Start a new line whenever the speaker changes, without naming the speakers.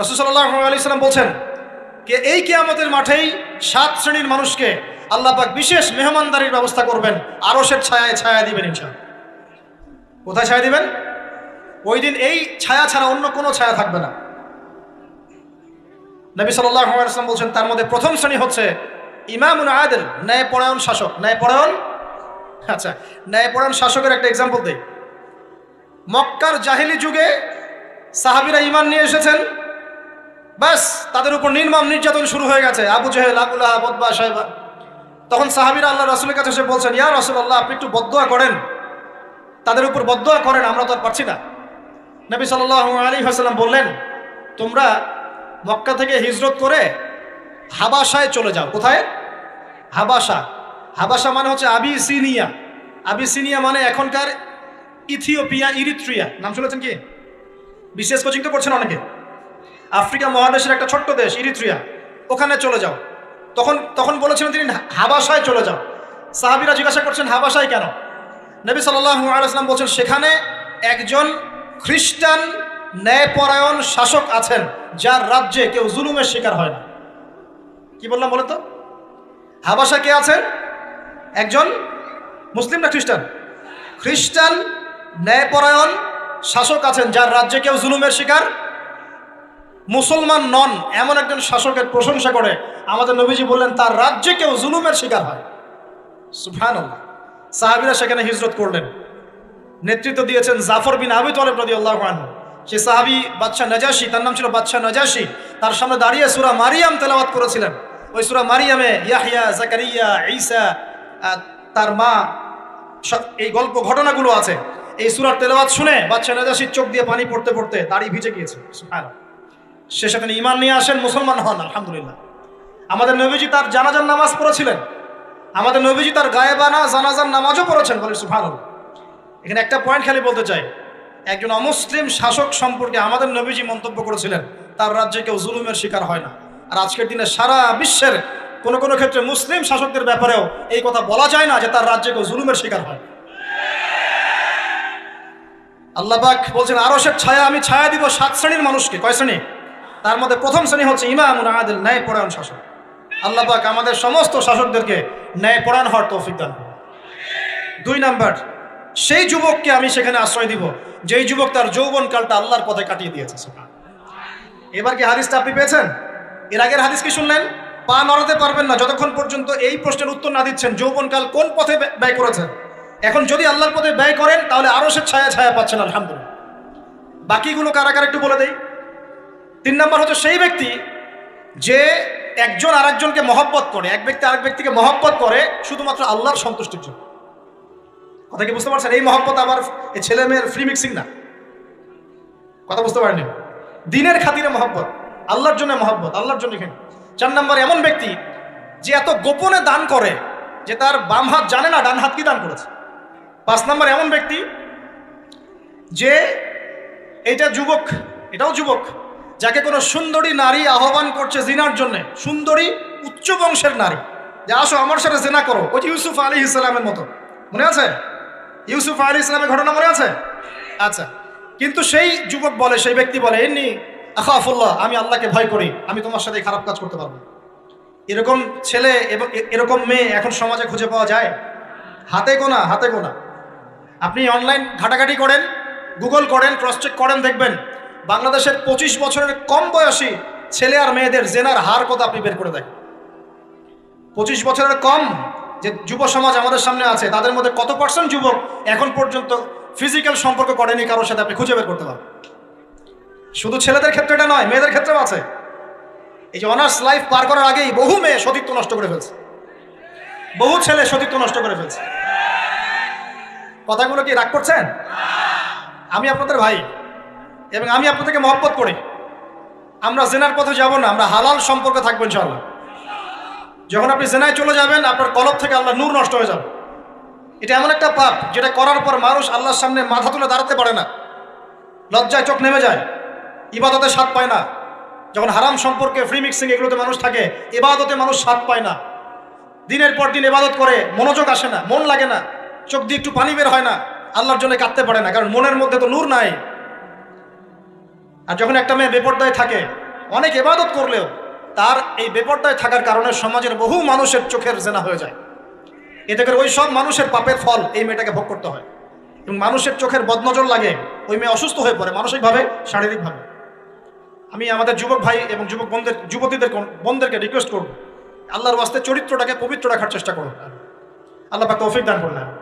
রসুসাল্লাহ আলি সাল্লাম বলছেন কে এই কেয়ামতের মাঠেই সাত শ্রেণির মানুষকে আল্লাহ পাক বিশেষ মেহমানদারির ব্যবস্থা করবেন আরসের ছায়ায় ছায়া দিবেন ইনশাল কোথায় ছায়া দিবেন? ওই দিন এই ছায়া ছাড়া অন্য কোনো ছায়া থাকবে না। নবী সাল্লাহ আসলাম বলছেন, তার মধ্যে প্রথম শ্রেণি হচ্ছে ইমামুন আদেল, ন্যায়পরায়ণ শাসক। ন্যায়পরায়ণ? আচ্ছা ন্যায়পরায়ণ শাসকের একটা এক্সাম্পল দেই। মক্কার জাহিলি যুগে সাহাবিরা ইমান নিয়ে এসেছেন ব্যাস, তাদের উপর নির্মম নির্যাতন শুরু হয়ে গেছে। আবু জেহেল আবুল্লাহ বদবা সাহেবা তখন সাহাবিরা আল্লাহ রসুলের কাছে এসে বলছেন, ইয়া রসুল আল্লাহ আপনি একটু বদোয়া করেন। তাদের উপর বদোয়া করেন, আমরা তো আর পারছি না। নবী সাল্লাহ আলী হাসাল্লাম বললেন, তোমরা মক্কা থেকে হিজরত করে হাবাসায় চলে যাও। কোথায়? হাবাসা হাবাসা মানে হচ্ছে আবিসিনিয়া। আবিসিনিয়া মানে এখনকার ইথিওপিয়া, ইরিত্রিয়া। নাম শুনেছেন কি? বিশেষ কোচিং তো করছেন অনেকে। আফ্রিকা মহাদেশের একটা ছোট্ট দেশ, ইরিত্রিয়া। ওখানে চলে যাও। তখন তখন বলেছিলেন তিনি হাবাসায় চলে যাও। সাহাবিরা জিজ্ঞাসা করছেন হাবাসায় কেন? নবী সাল্লাল্লাহু আলাইহি বলছেন, সেখানে একজন খ্রিস্টান ন্যায়পরায়ণ শাসক আছেন, যার রাজ্যে কেউ জুলুমের শিকার হয় না। কি বললাম বলে তো? হাবাসা কে আছেন? একজন মুসলিম না খ্রিস্টান? খ্রিস্টান ন্যায়পরায়ণ শাসক আছেন, যার রাজ্যে কেউ জুলুমের শিকার মুসলমান নন, এমন একজন শাসকের প্রশংসা করে। আমাদের নবীজি বললেন, তার রাজ্যে কেউ জুলুমের শিকার হয়। সুফান সাহাবিরা সেখানে হিজরত করলেন। নেতৃত্ব দিয়েছেন জাফর বিন আবি তলেব রদি আল্লাহ সে সাহাবি বাদশাহ নাজাসি, তার নাম ছিল বাদশাহ নাজাসি, তার সামনে দাঁড়িয়ে সুরা মারিয়াম তেলাওয়াত করেছিলেন। ওই সুরা মারিয়ামে ইয়াহিয়া জাকারিয়া, ঈসা তার মা এই গল্প ঘটনাগুলো আছে। এই সুরার তেলাওয়াত শুনে বাদশাহ নাজাসির চোখ দিয়ে পানি পড়তে পড়তে দাড়ি ভিজে গিয়েছে। সুবহানাল্লাহ। সে সেখানে ইমান নিয়ে আসেন মুসলমান হন, আলহামদুলিল্লাহ। আমাদের নবীজি তার জানাজার নামাজ পড়েছিলেন। আমাদের নবীজি তার গায়েবানা জানাজার নামাজও পড়েছেন বলে সুফান এখানে একটা পয়েন্ট খালি বলতে চাই। একজন অমুসলিম শাসক সম্পর্কে আমাদের নবীজি মন্তব্য করেছিলেন, তার রাজ্যে কেউ জুলুমের শিকার হয় না। আর আজকের দিনে সারা বিশ্বের কোনো কোনো ক্ষেত্রে মুসলিম শাসকদের ব্যাপারেও এই কথা বলা যায় না যে তার রাজ্যে কেউ জুলুমের শিকার হয়। আল্লাহবাক বলছেন আরও সে ছায়া, আমি ছায়া দিব সাত শ্রেণির মানুষকে। কয় শ্রেণি? তার মধ্যে প্রথম শ্রেণি হচ্ছে ইমাম আদিল ন্যায় পরায়ণ শাসক। আল্লাহ পাক আমাদের সমস্ত শাসকদেরকে ন্যায় পরায়ণ হওয়ার তৌফিক দান। দুই নাম্বার, সেই যুবককে আমি সেখানে আশ্রয় দিব, যেই যুবক তার যৌবনকালটা আল্লাহর পথে কাটিয়ে দিয়েছে এবার কি হাদিসটা আপনি পেয়েছেন? এর আগের হাদিস কি শুনলেন? পা নড়াতে পারবেন না, যতক্ষণ পর্যন্ত এই প্রশ্নের উত্তর না দিচ্ছেন, যৌবনকাল কোন পথে ব্যয়- করেছেন? এখন যদি আল্লাহর পথে ব্যয় করেন, তাহলে আরও সে ছায়া ছায়া পাচ্ছেন, আলহামদুলিল্লাহ। বাকিগুলো কারা কারা একটু বলে দেই? তিন নম্বর হচ্ছে সেই ব্যক্তি যে একজন আরেকজনকে মহব্বত করে, এক ব্যক্তি আরেক ব্যক্তিকে মহব্বত করে শুধুমাত্র আল্লাহর সন্তুষ্টির জন্য। কথা কি বুঝতে পারছেন? এই মহব্বত আবার এই ছেলে মেয়ের ফ্রি মিক্সিং না। কথা বুঝতে পারেনি দিনের খাতিরে মহব্বত, আল্লাহর জন্য মহব্বত, আল্লাহর জন্য এখানে চার নম্বর, এমন ব্যক্তি যে এত গোপনে দান করে যে তার বাম হাত জানে না ডান হাত কি দান করেছে। পাঁচ নম্বর, এমন ব্যক্তি যে এটা যুবক, এটাও যুবক যাকে কোনো সুন্দরী নারী আহ্বান করছে জিনার জন্য, সুন্দরী উচ্চ বংশের নারী। যে আসো আমার সাথে জেনা করো, ওই ইউসুফ আলী ইসলামের মতো। মনে আছে? ইউসুফ আলী ইসলামের ঘটনা মনে আছে? আচ্ছা কিন্তু সেই যুবক বলে, সেই ব্যক্তি বলে, এমনি, আখাফুল্লাহ, আমি আল্লাহকে ভয় করি, আমি তোমার সাথে খারাপ কাজ করতে পারব। এরকম ছেলে এবং এরকম মেয়ে এখন সমাজে খুঁজে পাওয়া যায়? হাতে গোনা হাতে গোনা। আপনি অনলাইন ঘাটাঘাটি করেন গুগল করেন ক্রস চেক করেন, দেখবেন। বাংলাদেশের পঁচিশ বছরের কম বয়সী ছেলে আর মেয়েদের জেনার হার কত আপনি বের করে দেখেন পঁচিশ বছরের কম যে যুব সমাজ আমাদের সামনে আছে, তাদের মধ্যে কত পার্সেন্ট যুবক এখন পর্যন্ত ফিজিক্যাল সম্পর্ক করেনি কারোর সাথে আপনি খুঁজে বের করতে পারবেন শুধু ছেলেদের ক্ষেত্রে এটা নয়, মেয়েদের ক্ষেত্রেও আছে। এই যে অনার্স লাইফ পার করার আগেই বহু মেয়ে সতীত্ব নষ্ট করে ফেলছে। বহু ছেলে সতীত্ব নষ্ট করে ফেলছে। কথাগুলো কি রাগ করছেন? আমি আপনাদের ভাই এবং আমি আপনাদেরকে মহব্বত করি। আমরা জেনার পথে যাব না, আমরা হালাল সম্পর্কে থাকব ইনশাল্লাহ যখন আপনি জেনায় চলে যাবেন, আপনার কলব থেকে আল্লাহ নূর নষ্ট হয়ে যাবে। এটা এমন একটা পাপ, যেটা করার পর মানুষ আল্লাহর সামনে মাথা তুলে দাঁড়াতে পারে না। লজ্জায় চোখ নেমে যায়, ইবাদতে স্বাদ পায় না। যখন হারাম সম্পর্কে ফ্রি মিক্সিং এগুলোতে মানুষ থাকে, ইবাদতে মানুষ স্বাদ পায় না। দিনের পর দিন ইবাদত করে, মনোযোগ আসে না, মন লাগে না। চোখ দিয়ে একটু পানি বের হয় না, আল্লাহর জন্য কাঁদতে পারে না, কারণ মনের মধ্যে তো নূর নাই। আর যখন একটা মেয়ে বেপর্দায় থাকে, অনেক এবাদত করলেও তার এই বেপরটায় থাকার কারণে সমাজের বহু মানুষের চোখের জেনা হয়ে যায়। এতে করে ওই সব মানুষের পাপের ফল এই মেয়েটাকে ভোগ করতে হয়। এবং মানুষের চোখের বদনজর লাগে, ওই মেয়ে অসুস্থ হয়ে পড়ে, মানসিকভাবে, শারীরিকভাবে। আমি আমাদের যুবক ভাই এবং যুবক বোনদের, যুবতীদের বোনদেরকে রিকোয়েস্ট করব, আল্লাহর ওয়াস্তে চরিত্রটাকে পবিত্র রাখার চেষ্টা করুন। আল্লাহ তৌফিক দান করলেন